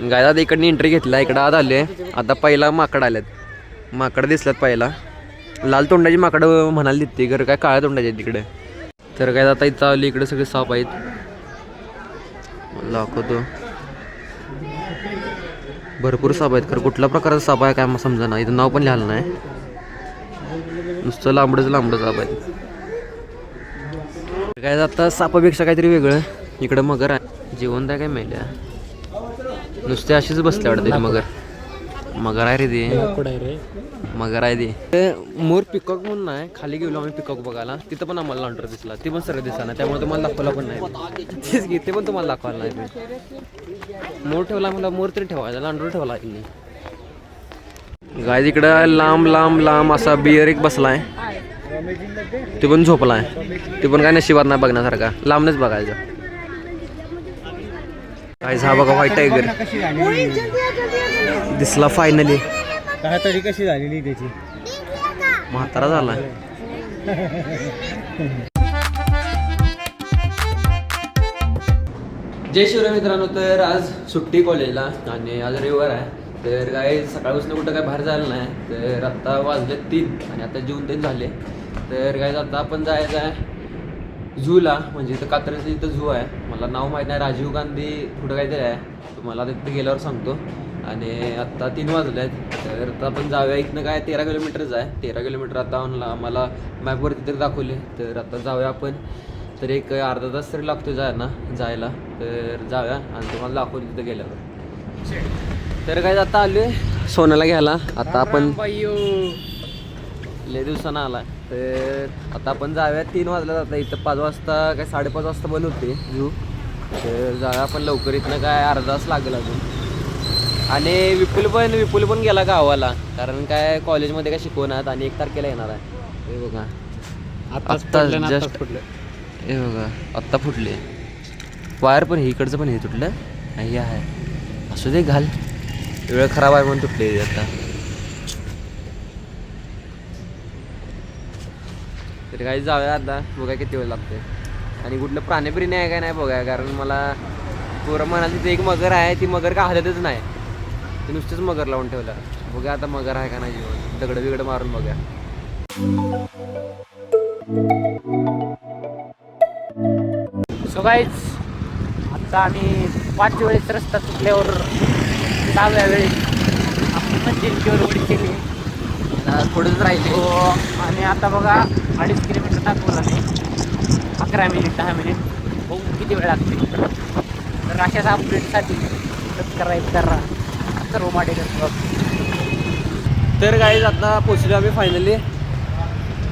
गायदात इकडनं एंट्री घेतला इकडं आत आले आता पहिला माकड आल्यात. माकड दिसल्यात पहिला. लाल तोंडाची माकडं म्हणाली दिसते घर काय काळ्या तोंडाची आहेत तिकडे. तर काय आता इथं आली. इकडे सगळे साप आहेत. दाखवतो. भरपूर साप आहेत. खरं कुठल्या प्रकारचा साप आहे काय मग समजा ना इथं नाव पण लिहिलं नाही. नुसतं लांबडंच लांबडं साप आहे काय आता सापापेक्षा काहीतरी वेगळं. इकडं मगर आहे. जिवंत आहे काय मेल्या? नुसते अशीच बसले वाटते मगर. मगर आहे रे ते. मगर आहे ते. मोर पिकॉक म्हणून नाही खाली गेलो आम्ही पिकॉक बघायला. तिथं पण आम्हाला लॉन्टर दिसला. ते पण सगळं दिसला त्यामुळे तुम्हाला दाखवला पण नाही. तेच की ते पण तुम्हाला दाखवायला नाही मोर ठेवला मला मोर तरी ठेवायला लांडोर ठेवला नाही. गाय तिकडं लांब लांब लांब असा बियर एक बसलाय. ते पण झोपलाय. ते पण काय नशिबात नाही बघण्यासारखा. लांबनच बघायचं. काय हा बघा व्हाईट टायगर कशी दिसला फायनली काय तरी कशी झालेली त्याची. म्हातारा झाला. जय शिवराय मित्रांनो तर आज सुट्टी कॉलेजला आणि आज रविवार आहे. तर काय सकाळपासून कुठं काय बाहेर झालं नाही. तर आत्ता वाजले तीन आणि आता जून तीन झाले. तर काय आता आपण जायचं आहे झूला म्हणजे इथं कात्रजचं इथं झू आहे. मला नाव माहीत नाही राजीव गांधी कुठं काहीतरी आहे. तुम्हाला तिथे गेल्यावर सांगतो. आणि आत्ता तीन वाजले आहेत. तर आता आपण जाऊया. इथनं काय तेरा किलोमीटरच आहे. तेरा किलोमीटर आता आम्हाला आम्हाला मॅपवरती तरी दाखवले. तर आता जाऊया आपण. तर एक अर्धा तास तरी लागतो जाय ना जायला. तर जाऊया. आणि तुम्हाला दाखवलं तिथं गेल्यावर. तर काय आता आलोय सोन्याला घ्यायला. आता आपण लय दिवसानं आला तर आता आपण जाऊया. तीन वाजला जाता इथं पाच वाजता काय साडेपाच वाजता बंद होते. झू तर जाऊया आपण लवकर. इथनं काय अर्धा तास लागेल अजून. आणि विपुल पण विपुल पण गेला गावाला. कारण काय कॉलेजमध्ये काय शिकवणार आणि एक तारखेला येणार आहे. हे बघा. आत्ता जस्ट हे बघा. आत्ता फुटले. वायर पण हे इकडचं पण हे तुटलं. हे आहे. असू दे घाल. वेळ खराब आहे म्हणून तुटले आता. तर काही जाऊया आता बघा किती वेळ लागते आणि कुठलं प्राणी आहे काय नाही बघा कारण मला पोरं म्हणाली तिथे एक मगर आहे ती मगर का हलतच नाही. ती नुसतेच मगर लावून ठेवलं. बघा आता मगर आहे का नाही जीवन. दगड बिगड मारून बघा सो काहीच आता आम्ही पाच वेळेस रस्ता चुकल्यावर सहाव्या वेळेस आपण मंजिलकीवर उडी केली. थोडंच राहिले हो आणि आता बघा अडीच किलोमीटर दाखवला नाही अकरा मिनिट दहा मिनिट. बघू किती वेळ लागते. तर अशाच अपडेटसाठी सबस्क्राईब करा. सर्व माटे तर गाईज आता पोचलो आम्ही फायनली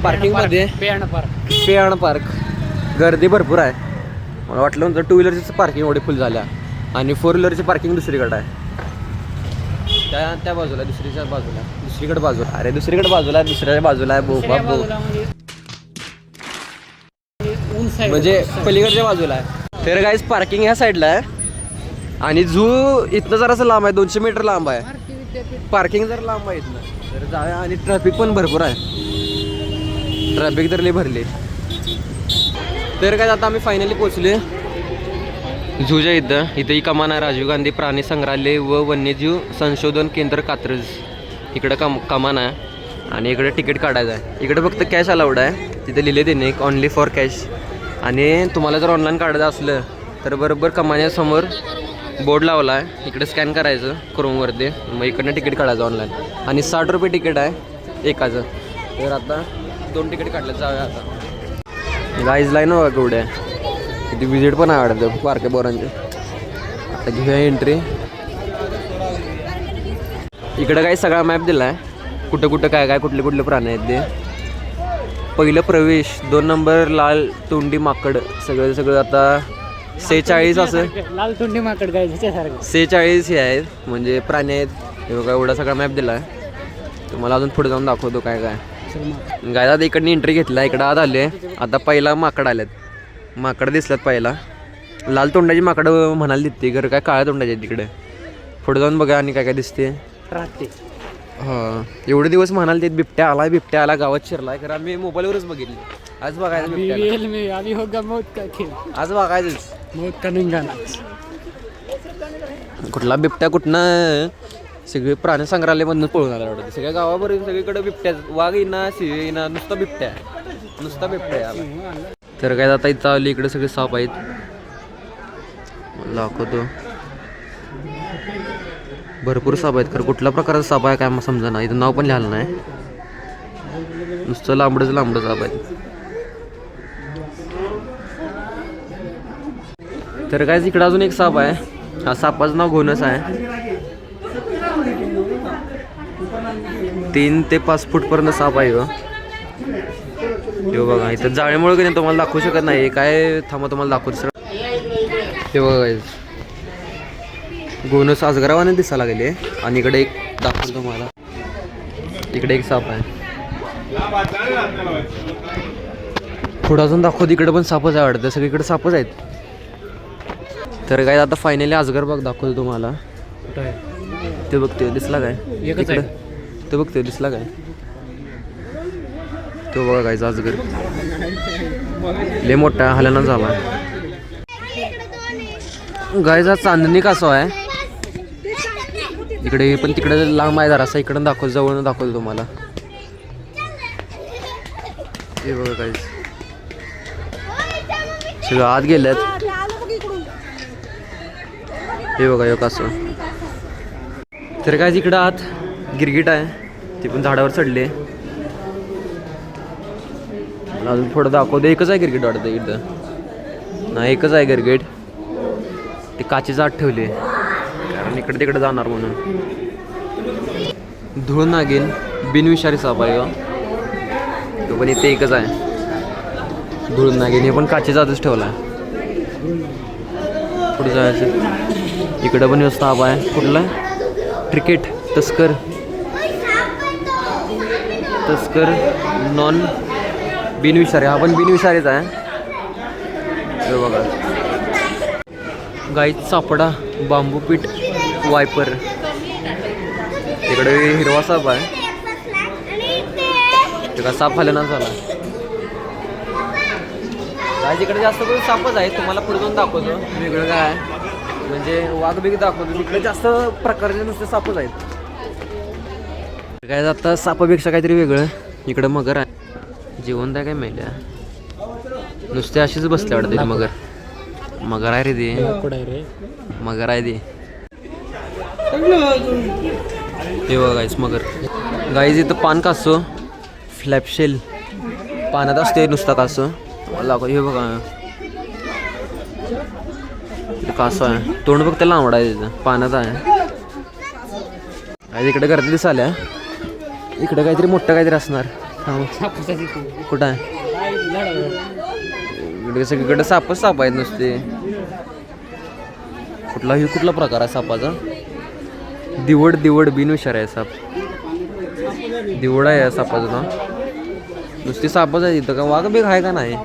पार्किंगमध्ये. पेण पार्क पेयाण पार्क गर्दी भरपूर आहे. मला वाटलं नंतर टू व्हीलरची पार्किंग एवढी फुल झाल्या. आणि फोर व्हीलरची पार्किंग दुसरीकडे आहे. त्या त्या बाजूला दुसरीच्या बाजूला. दुसरीकडे बाजूला. अरे दुसरीकडे बाजूला दुसऱ्या बाजूला आहे बो बाजूला म्हणजे म्हणजे पलीकडच्या बाजूला आहे. तर गाईज पार्किंग ह्या साईडला आहे. आणि झू इथनं जरासं लांब आहे दोनशे मीटर लांब आहे. पार्किंग जर लांब आहे इथनं. तर जाऊया आणि ट्रॅफिक पण भरपूर आहे. ट्रॅफिक तर लई भरली. तर काय आता आम्ही फायनली पोचले झूच्या इथं. इथं ही कमान आहे राजीव गांधी प्राणी संग्रहालय व वन्यजीव संशोधन केंद्र कात्रज. इकडं कम कमान आहे आणि इकडे तिकीट काढायचं आहे. इकडे फक्त कॅश अलाउड आहे. तिथे लिहिले त्यांनी ऑनली फॉर कॅश आणि तुम्हाला जर ऑनलाईन काढायचं असलं तर बरोबर कमान्यासमोर बोर्ड लावला आहे. इकडे स्कॅन करायचं क्रोमवरती मग इकडनं तिकीट काढायचं ऑनलाईन आणि साठ रुपये तिकीट आहे एकाचं. तर आता दोन तिकीट काढले जाऊया आता. गाईज लाईन बघा केवढ्या तिथे विजिट पण आहे वाटतं बारके बोरांचे आता घेऊया एंट्री इकडं काही सगळा मॅप दिला आहे कुठं कुठं काय काय कुठले कुठले प्राणी आहेत ते. पहिलं प्रवेश दोन नंबर लाल तोंडी माकड सगळं सगळं आता सेहेचाळीस असं. लाल तोंडी माकड काय सेहेचाळीस हे आहेत म्हणजे प्राणी आहेत. हे बघा एवढा सगळा मॅप दिला आहे तुम्हाला अजून पुढे जाऊन दाखवतो काय काय. मग. गायदात इकडनं एंट्री घेतला इकडं आत आले. आता पहिला माकड आल्यात माकड दिसल्यात पहिला. लाल तोंडाची माकडं म्हणाली तिथे घर काय काळ्या तोंडाची आहेत तिकडे. पुढे जाऊन बघा आणि काय काय दिसते. राहते. हां. एवढे दिवस म्हणाल ते बिबट्या आलाय बिबट्या आला गावात शिरलाय कारण आम्ही मोबाईलवरच बघितले. आज बघायचं अभी बिबट्याला. वेल में अभी होगा मौत का खेल आज बघायचंच. मौत का निंगाना कुठला बिबट्या कुठनं? सगळे प्राणी संग्रहालयमधून पळून आला वाटतं सगळ्या गावापर्यंत सगळीकडे बिबट्या. वाघ येईना शिव येईना नुसता बिबट्या. नुसता बिबट्या आला. तर काय आता इथं आली इकडे सगळे साप आहेत. दाखवतो भरपूर साप आहेत. खरं कुठल्या प्रकारचा साप आहे काय समजा ना इथं नाव पण लिहिलं नाही. नुसतं लांबडच लांबडं साप आहे तर काय इकडं अजून एक साप आहे. हा सापाचं नाव घोनस आहे. तीन ते पाच फूट पर्यंत साप आहे ह्यो. हे बघा इथं जाळ्यामुळे कधी नाही तुम्हाला दाखवू शकत नाही. काय थांबा तुम्हाला दाखवू सर हे बघा. गोनस आजगरावाने दिसायला गेले आणि इकडे एक दाखवतो तुम्हाला. इकडे एक साप आहे. पुढं अजून दाखवतो इकडे पण सापच आहे वाटतं. सगळीकडे सापच आहेत. तर काय आता फायनली आजगर बघ दाखवतो तुम्हाला. ते बघतोय दिसला काय? आहे. ते बघतोय दिसला काय? तो बघा काय अजगर लय मोठा हल्याना झाला. गायचा चांदणी कासव आहे. इकडे पण तिकडे लांब आहे जरासा इकडं दाखवतो जवळून दाखवतो तुम्हाला. हे बघा काय सगळं आत गेल्यात. हे बघा यो असं तर काय इकडं आत गिरगिट आहे. ती पण झाडावर चढले अजून थोडं दाखवतो एकच आहे गिरगिट वाटतं इकडं नाही एकच आहे गिरगिट. ते काचेचं आत ठेवले कारण इकडे तिकडे जाणार म्हणून. धूळ नागिन बिनविषारी साप आहे ह्यो. तो पण इथे एकच आहे. धूळ नागिन हे पण काचेचा आधीच ठेवला आहे. पुढे जायचं. इकडं पण व्यवस्था साप आहे. कुठला? क्रिकेट तस्कर. तस्कर नॉन बिनविषारी. हा पण बिनविषारीच आहे. बघा. गाईत सापडा बांबू पीठ वायपर. इकडे हिरवा साप आहे. ते का साप ना झाला. गाय इकडे जास्त करून सापच आहे तुम्हाला पुढे जाऊन दाखवतो. वेगळं काय आहे. म्हणजे वाघ बिग दाखवतो. इकडे जास्त प्रकारचे नुसते सापच आहेत. काय आता सापापेक्षा काहीतरी वेगळं. इकडं मगर आहे. आहे काय मेल्या. नुसते अशीच बसले वाटते मगर. मगर आहे रे रे. मगर आहे ती. हे बघा गाईस मगर. गाईज इथं पान कासो. फ्लॅपशेल पाण्यात असते नुसता कासो. लागो हे बघा. कासो आहे. तोंड बघ लांबडा आहे तिथं. पाण्यात आहे. आणि इकडे गर्दी दिसाल्या इकडे काहीतरी मोठं काहीतरी असणार. कुठं आहे? इकडे सगळीकडे सापच साप आहेत नुसते. कुठलाही कुठला प्रकार आहे सापाचा? दिवड दिवड बिनविषार आहे साप. दिवड आहे सापाचं नाव नुसती सापच आहे तिथं. का वाघ बिग आहे का नाही?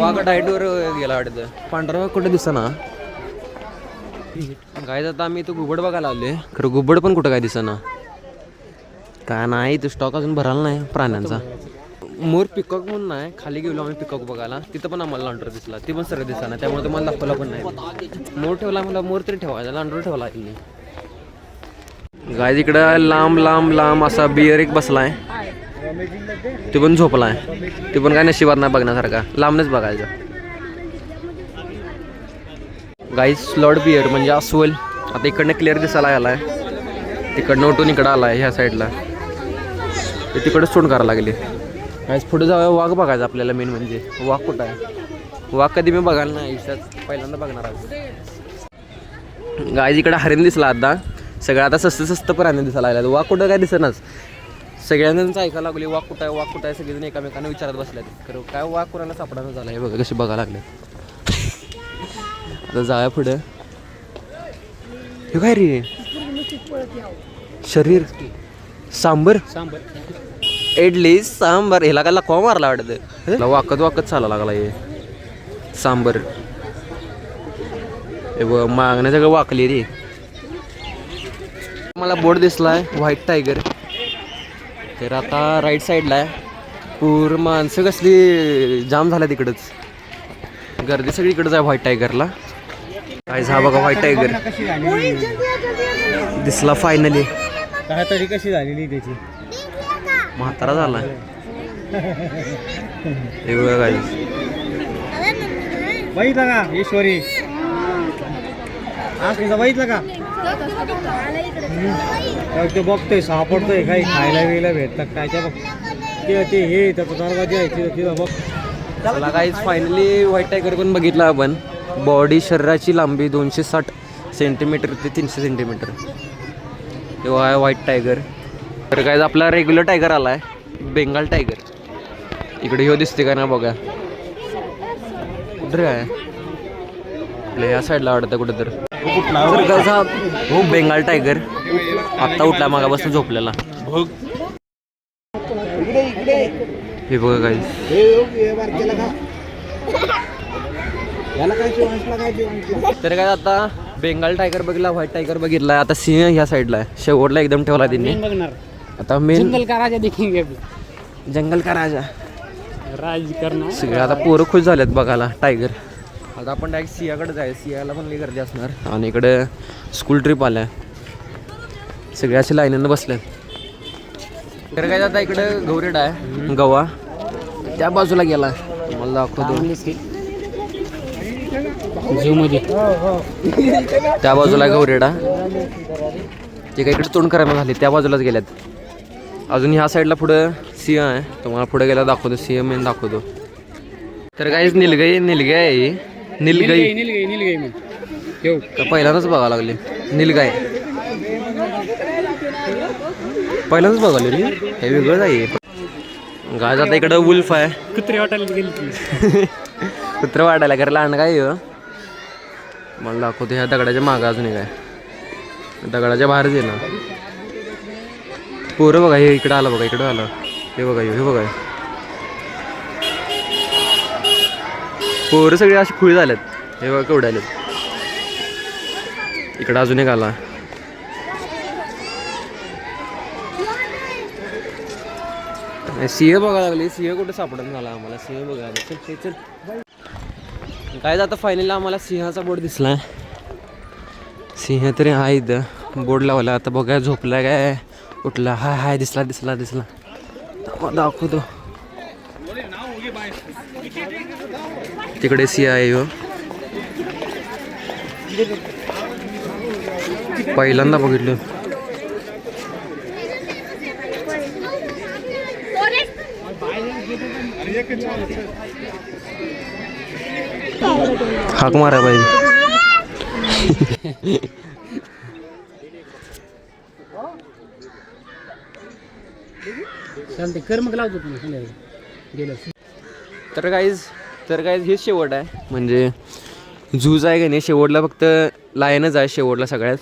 वाघ डायटवर गेला वाटतं. पांढरा वाघ कुठं दिसना? काय जाता आम्ही इथं घुबड बघायला आले खरं घुबड पण कुठं काय दिसना? काय नाही इथं स्टॉक अजून भराला नाही प्राण्यांचा. मोर पिकॉक म्हणून नाही खाली गेलो आम्ही पिकॉक बघायला. तिथं पण आम्हाला लांडोर दिसला. ती पण सरळ ना त्यामुळे तुम्हाला दाखवला पण नाही. मोर ठेवला मला मोर तरी ठेवायचा. लांडोर ठेवला गायज इकडं लांब लांब लांब असा बियर एक बसला आहे ते पण झोपला आहे ते पण काय नशिबात नाही बघण्यासारखा. लांबनच बघायचं. गाई स्लॉट बियर म्हणजे अस्वल. आता इकडनं क्लिअर दिसायला आलाय. तिकडनं उठून इकडं आला आहे ह्या साईडला ते तिकडंच तोंड करायला लागले. गाईज पुढे जाऊया. वाघ बघायचा आपल्याला मेन म्हणजे. वाघ कुठं आहे? वाघ कधी मी बघायला नाही आयुष्यात पहिल्यांदा बघणार आहे. गायज इकडं हरिण दिसला आता. सगळं आता स्वस्त स्वस्त प्राणी दिसायला लागला वाघ कुठं काय दिसेनाच. सगळ्यांनाच ऐकायला लागले वाघ कुठं आहे वाघ कुठं आहे सगळेजण एकामेकांना विचारत बसल्यात. खरं काय वाघ कोणाला सापडायला झाला हे बघा कशी बघायला लागले आता जाऊया पुढं. हे काय रे? शरीर. सांबर? सांबर. इडली सांबर. ह्याला काय लकवा मारला वाटतं? वाकत वाकत चाला लागला हे. सांबर. हे बघ मागण्या सगळं वाकली रे. मला बोर्ड दिसलाय व्हाईट टायगर. तर आता राईट साईडला आहे. पूर माणसं कसली जाम झाल्या तिकडंच गर्दी सगळी इकडंच आहे व्हाईट टायगरला. काय हा बघा व्हाईट टायगर. दिसला फायनली काय तरी कशी झालेली त्याची? म्हातारा झाला. हे बघितलं का ईश्वरी? बघितलं का. ते बघतोय सापडतोय काही खायला बियला भेटतात काय त्या बघ. ते ते हे त्याचं आहे तिथं बघ. चला काहीच फायनली व्हाईट टायगर पण बघितला आपण. बॉडी शरीराची लांबी दोनशे साठ सेंटीमीटर ते तीनशे सेंटीमीटर तेव्हा आहे व्हाईट टायगर तर काय आपला रेग्युलर टायगर आला आहे बेंगाल टायगर इकडे ह्यो दिसते का ना बघा. कुठे आहे? ह्या साईडला आवडतं कुठं तर हो बेंगाल टायगर. आत्ता उठला मागापासून झोपलेला. हे बघा काही तर काय आता बेंगाल टायगर बघितला व्हाईट टायगर बघितला आता सिंह ह्या साईडला आहे. शेवटला एकदम ठेवला त्यांनी. बघणार. आता मेन जंगल का राजा देखेंगे जंगल का राजा. राज करणार. सगळे आता पोरं खुश झालेत बघायला टायगर. आता आपण डायरेक्ट सियाकडे जाय सियाला पण लई गर्दी असणार. आणि इकडे स्कूल ट्रिप आल्या. सगळे असे लाईनीनं बसल्यात तर काय आता इकडे गौरेड आहे. गवा. त्या बाजूला गेला मला दाखवतो. त्या बाजूला गौरेडा. ते काय इकडे तोंड करायला झाले त्या बाजूलाच गेल्यात. अजून ह्या साईडला पुढं सिंह आहे. तुम्हाला पुढे गेला दाखवतो. सिंह मेन दाखवतो. तर काहीच निलगाई निलगाई आहे. निलगाई. नीलगाई नीलगाई का पहिल्यांदाच बघावं लागले. निलगाय पहिल्यांदाच बघावं रे. हे वेगळंच आहे गाय आता इकडं वुल्फ आहे. कुत्रे हॉटेल गेली कुत्र वाटायला कारण लहान काय. मला दाखवतो ह्या दगडाच्या मागं अजून आहे. दगडाच्या बाहेरच आहे ना पोरं बघा हे इकडं आलं बघा इकडं आलं. हे बघा हे बघा. पोरं सगळे असे खुळी झाल्यात. हे बघा केवढे आलेत. इकडं अजून एक आला. सिंह बघा लागले. सिंह कुठे सापडत झाला आम्हाला. सिंह बघायला चल चल काय आता फायनली आम्हाला सिंहाचा बोर्ड दिसला सिंह तरी हा इथं बोर्ड लावला. आता बघा झोपला काय? उठला. हाय हाय दिसला दिसला दिसला. थांबा, दाखवतो तिकडे सिंह आहे हो. पहिल्यांदा बघितलं. हाक मारा पाहिजे चालते कर मग लावतो तुम्ही संध्याकाळी. गेलं. तर काहीच तर काहीच हेच शेवट आहे. म्हणजे झूज आहे का नाही शेवटला फक्त लायनच आहे शेवटला सगळ्यात.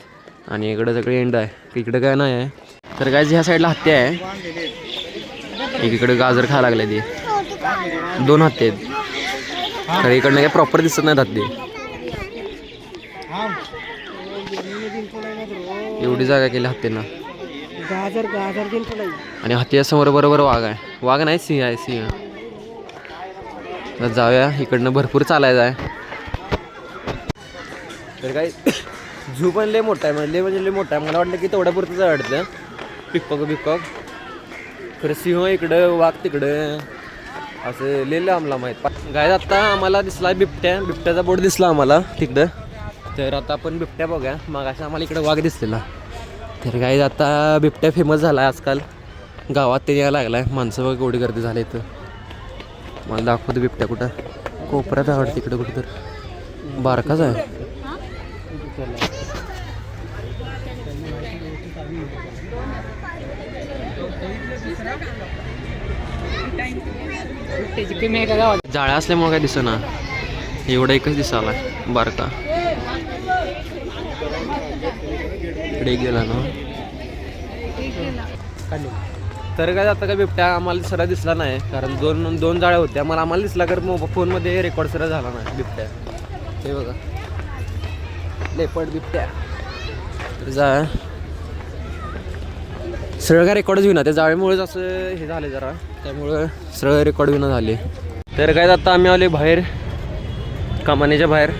आणि इकडं सगळे एंड आहे. इकडं काय नाही आहे. तर काहीच ह्या साईडला हत्या आहे. एक इकडे गाजर खायला लागले ते. दोन हत्ती आहेत. तर इकडनं काय प्रॉपर दिसत नाहीत हत्ती. एवढी जागा केली हत्तींना. गाजर गाजर दिन तुला आणि हत्तीसमोर बरोबर वाघ आहे. वाघ नाही सिंह आहे सिंह. जाऊया. इकडनं भरपूर चालायचं आहे. तर काय झू पण लय मोठा आहे म्हणजे म्हणजे लय मोठा आहे. मला वाटलं की तेवढ्या पुरतंच वाटतं पिकपॉक बिकपॉक. खरं सिंह इकडं वाघ तिकडं. असं लय लांब लांब आहेत. गाय आत्ता आम्हाला दिसला बिबट्या. बिबट्याचा बोर्ड दिसला आम्हाला तिकडं. तर आता आपण बिबट्या बघूया. मग असं आम्हाला इकडं वाघ दिसलेला. तर काही आता बिबट्या फेमस झाला आहे आजकाल. गावात ते यायला लागला आहे माणसं वगैरे एवढी गर्दी झाली तर मला दाखवतो बिबट्या कुठं? कोपऱ्यात आवडतं तिकडं कुठं तर. बारकाच आहे. जाळ्या असल्यामुळे काय दिसना. एवढा एकच दिसाला बारका. इकडे गेला ना. तर काय आता काय बिबट्या आम्हाला सरळ दिसला नाही कारण दोन दोन जाळ्या होत्या. मला आम्हाला दिसला तर मोबा फोनमध्ये रेकॉर्ड सरळ झाला नाही बिबट्या. हे बघा. लेपड बिबट्या. तर जा. सरळ काय रेकॉर्डच होईना त्या जाळीमुळेच असं हे झाले जरा. त्यामुळं सरळ रेकॉर्ड विना झाले. तर काय आता आम्ही आले बाहेर कमानीच्या बाहेर.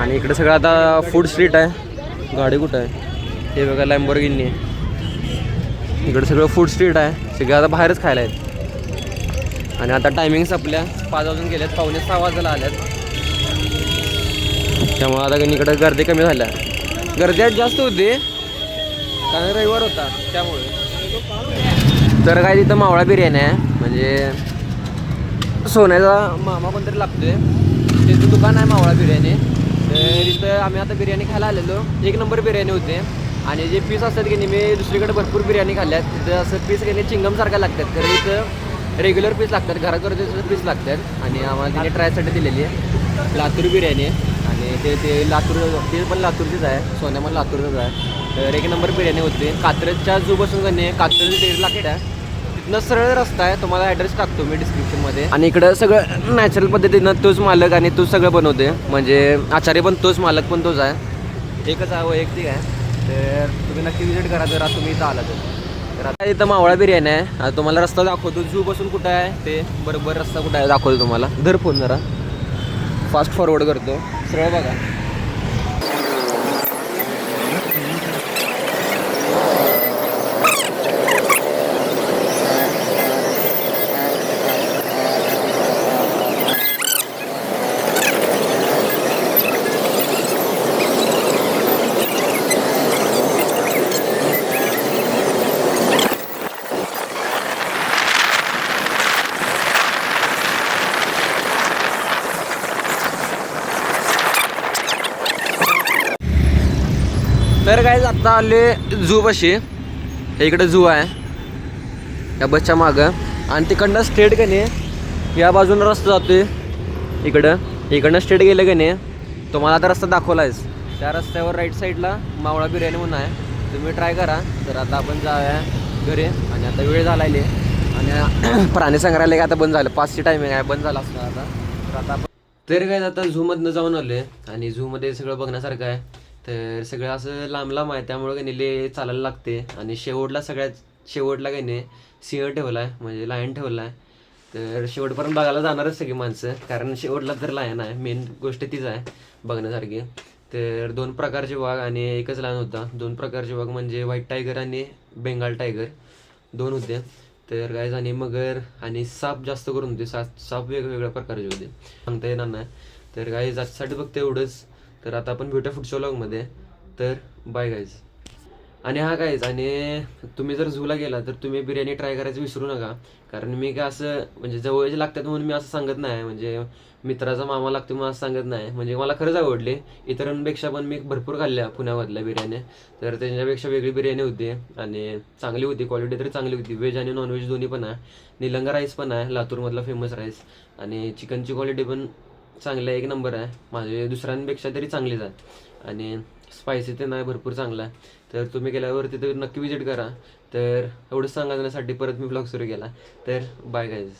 आणि इकडे सगळं आता फूड स्ट्रीट आहे. गाडी कुठं आहे? हे बघा लॅम्बोर्गिनी आहे इकडं सगळं फूड स्ट्रीट आहे. सगळे आता बाहेरच खायला आहेत. आणि आता टायमिंग्स आपल्या पाच वाजून गेल्यात पावणे सहा वाजायला आल्यात त्यामुळे आता इकडं गर्दी कमी झाल्या. गर्दी जास्त होती. कारण रविवार होता. त्यामुळे. तर काय तिथं मावळा बिर्याणी आहे. म्हणजे सोन्याचा मामा कोणतरी लागतोय. त्याचं दुकान आहे मावळा बिर्याणी. तर तिथं आम्ही आता बिर्याणी खायला आलेलो. एक नंबर बिर्याणी होते. आणि जे पीस असतात की नाही मी दुसरीकडे भरपूर बिर्याणी खाल्ल्यात तिथं असं पीस की नाही चिंगमसारखा लागतात. तर इथं रेग्युलर पीस लागतात घराघरचे पीस लागतात. आणि आम्हाला तिने ट्रायसाठी दिलेली आहे. लातूर बिर्याणी आहे. आणि ते ते लातूर ते पण लातूरचीच आहे. सोन्या पण लातूरचंच आहे. तर एक नंबर बिर्याणी होती. कात्रजच्या जू बसून कधी कात्रज डेअरी लागेल आहे. तिथनं सरळ रस्ता आहे. तुम्हाला ॲड्रेस टाकतो मी डिस्क्रिप्शनमध्ये आणि इकडं सगळं नॅचरल पद्धतीनं तोच मालक आणि तोच सगळं बनवते म्हणजे आचार्य पण तोच मालक पण तोच आहे. एकच आहे वैयक्तिक आहे. तर तुम्ही नक्की विजिट करा जर आता तुम्ही इथं आला तर. आता इथं मावळा बिर्याणी आहे. आता तुम्हाला रस्ता दाखवतो. झू बसून कुठं आहे ते बरोबर रस्ता कुठं आहे दाखवतो तुम्हाला. धर फोन जरा. फास्ट फॉरवर्ड करतो. सरळ बघा. तर काय आता आले झू बशी हे इकडे झू आहे. या बसच्या मागं. आणि तिकडनं स्ट्रेट का नाही या बाजूनं रस्ता जातोय. इकडं. इकडनं स्ट्रेट गेलं का नाही तुम्हाला आता रस्ता दाखवला आहेस त्या रस्त्यावर राईट साईडला मावळा बिर्याणी म्हणून आहे. तुम्ही ट्राय करा. तर आता आपण जाऊया घरी. आणि आता वेळ झाला आहे आणि प्राणी संग्रहालय काय आता बंद झालं. पाचची टायमिंग आहे. बंद झाला असणार आता. तर आता आपण तर काय आता झूमधनं जाऊन आले आणि झूमध्ये सगळं बघण्यासारखं आहे. तर सगळं असं लांब लांब आहे त्यामुळे काही ले चालायला लागते. आणि शेवटला सगळ्यात शेवटला काही नाही सिंह ठेवला आहे म्हणजे लायन ठेवला आहे तर शेवटपर्यंत बघायला जाणारच सगळी माणसं कारण शेवटला तर लायन आहे मेन गोष्ट तीच आहे बघण्यासारखी. तर दोन प्रकारचे वाघ आणि एकच लायन होता. दोन प्रकारचे वाघ म्हणजे व्हाईट टायगर आणि बेंगाल टायगर दोन होते. तर गायज आणि मगर आणि साप जास्त करून होते. साप साप वेगवेगळ्या प्रकारचे होते. सांगता येणार नाही. तर गायज जास्तसाठी फक्त एवढंच. तर आता आपण भेटूया पुढच्या व्लॉगमध्ये तर बाय गाईज आणि हा गाईज आणि तुम्ही जर झूला गेला तर तुम्ही बिर्याणी ट्राय करायचं विसरू नका. कारण मी काय असं म्हणजे जवळचे लागतात म्हणून मी असं सांगत नाही. म्हणजे मित्राचा मामा लागतो म्हणून असं सांगत नाही. म्हणजे मला खरंच आवडले. इतरांपेक्षा पण मी भरपूर खाल्ल्या पुण्यामधल्या बिर्याण्या. तर त्यांच्यापेक्षा वेगळी बिर्याणी होती. आणि चांगली होती. क्वालिटी तरी चांगली होती. व्हेज आणि नॉनव्हेज दोन्ही पण आहे. निलंगा राईस पण आहे. लातूरमधला फेमस राईस आणि चिकनची क्वालिटी पण चांगला आहे एक नंबर आहे. माझे दुसऱ्यांपेक्षा तरी चांगलीच आहे आणि स्पायसी ते नाही भरपूर चांगला आहे. तर तुम्ही गेल्यावर तिथे नक्की विजिट करा. तर एवढंच सांगण्यासाठी परत मी ब्लॉग सुरू केला. तर बाय गाईज